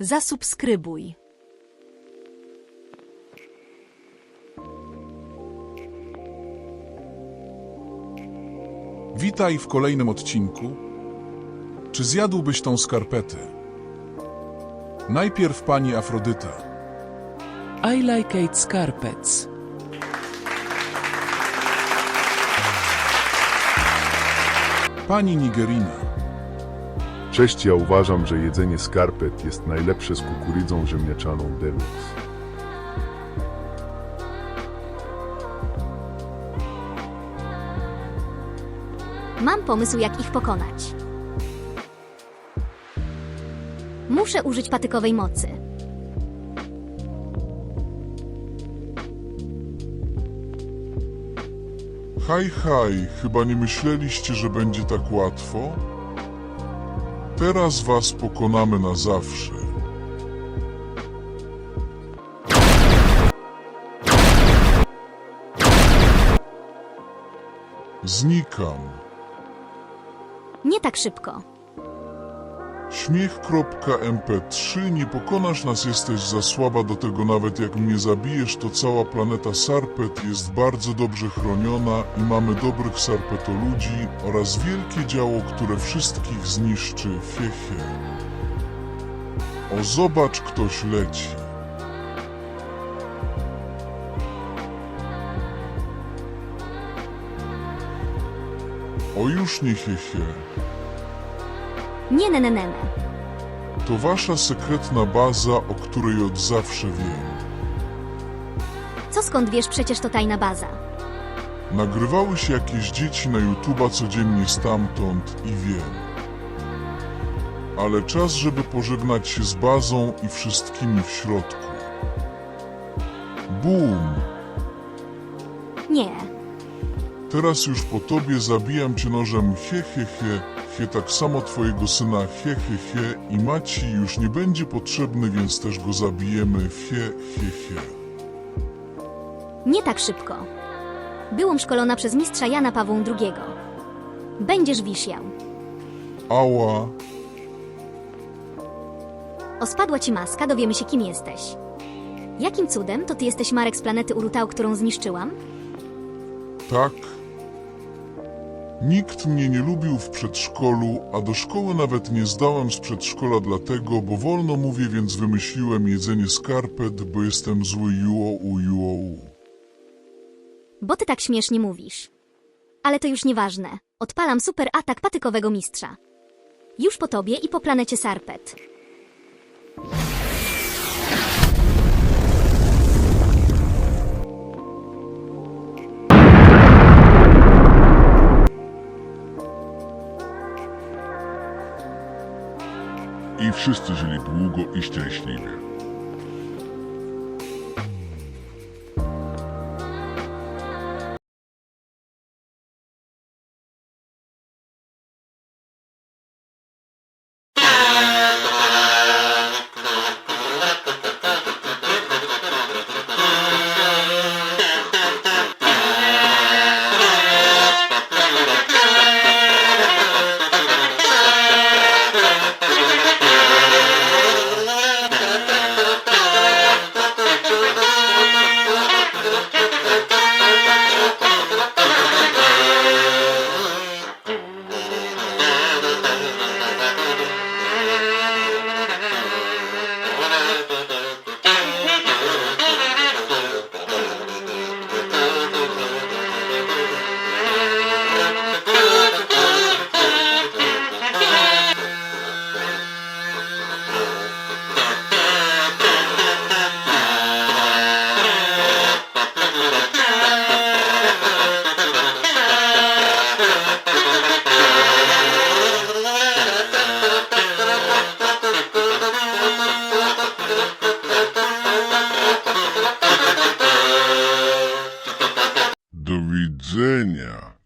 Zasubskrybuj. Witaj w kolejnym odcinku. Czy zjadłbyś tą skarpetę? Najpierw pani Afrodyta. I like eight scarpets. Pani Nigerina. Cześć, ja uważam, że jedzenie skarpet jest najlepsze z kukurydzą ziemniaczaną deluxe. Mam pomysł, jak ich pokonać. Muszę użyć patykowej mocy. Haj, haj, chyba nie myśleliście, że będzie tak łatwo? Teraz was pokonamy na zawsze. Znikam. Nie tak szybko. Śmiech.mp3 Nie pokonasz nas, jesteś za słaba do tego nawet jak mnie zabijesz, to cała planeta Sarpet jest bardzo dobrze chroniona i mamy dobrych sarpetoludzi oraz wielkie działo, które wszystkich zniszczy, hehe. O zobacz, ktoś leci. O już nie hehe. Nie, ne, ne, ne, ne. To wasza sekretna baza, o której od zawsze wiem. Co skąd wiesz, przecież to tajna baza. Nagrywały się jakieś dzieci na YouTube'a codziennie stamtąd i wiem. Ale czas, żeby pożegnać się z bazą i wszystkimi w środku. Bum! Nie. Teraz już po tobie zabijam cię nożem he he he, he tak samo twojego syna he he he i Maci już nie będzie potrzebny, więc też go zabijemy he he he. Nie tak szybko. Byłam szkolona przez mistrza Jana Pawła II. Będziesz wisiał. Ała! Ospadła ci maska, dowiemy się, kim jesteś. Jakim cudem to ty jesteś Marek z planety Urutał, którą zniszczyłam? Tak. Nikt mnie nie lubił w przedszkolu, a do szkoły nawet nie zdałem z przedszkola dlatego, bo wolno mówię, więc wymyśliłem jedzenie skarpet, bo jestem zły juou juou. Bo ty tak śmiesznie mówisz. Ale to już nieważne. Odpalam super atak patykowego mistrza. Już po tobie i po planecie Sarpet. I wszyscy żyli długo i szczęśliwie. Do widzenia.